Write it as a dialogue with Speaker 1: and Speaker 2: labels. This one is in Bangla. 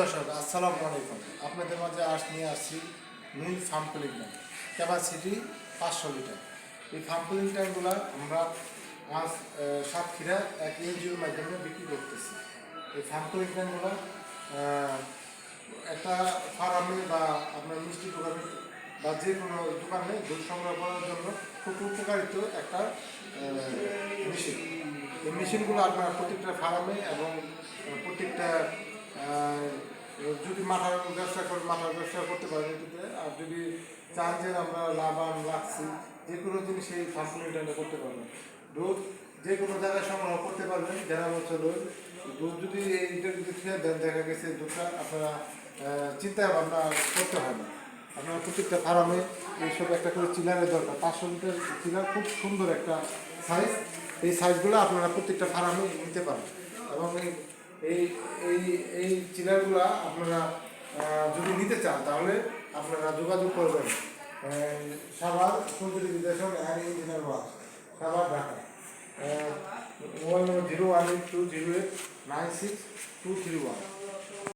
Speaker 1: দর্শক, আসসালামু আলাইকুম। আপনাদের মাঝে আজ নিয়ে আসছি নীল ফার্ম কুলিং ট্যাঙ্ক ক্যাপাসিটি পাঁচশো লিটার এই ফার্ম কুলিং ট্যাঙ্কগুলো আমরা আজ সাতক্ষীরা এক এনজিওর মাধ্যমে বিক্রি করতেছি। এই ফার্ম কুলিং ট্যাঙ্কগুলো একটা ফার্মে বা আপনার মিষ্টি দোকানে বা যে কোনো দোকানে দুধ সংগ্রহ করার জন্য খুব উপকারিত একটা মেশিন এই মেশিনগুলো আপনার প্রত্যেকটা ফার্মে এবং প্রত্যেকটা যদি মাথার ব্যবসা করে, মাথার ব্যবসা করতে পারেন এটিতে আর যদি চান যে আমরা লাভান লাগছি যে কোনো জিনিস এই ফার্মুলিটা করতে পারবেন দুধ যে কোনো জায়গায় সংগ্রহ করতে পারবেন, যারা বছর দুধ যদি এইটা যদি দেন, দেখা গেছে দুধটা আপনারা চিন্তা ভাবনা করতে হয় না। আপনারা প্রত্যেকটা ফার্মে এইসব একটা করে চিলারের দরকার। পাঁচশো লিটার চিলার খুব সুন্দর একটা সাইজ এই সাইজগুলো আপনারা প্রত্যেকটা ফার্মে নিতে পারেন এবং এই এই এই চিলারগুলো আপনারা যদি নিতে চান, তাহলে আপনারা যোগাযোগ করবেন। সাভার সুন্দরী বিদেশক and engineer work Savar, Dhaka. Mobile number zero one eight two zero eight nine six two three one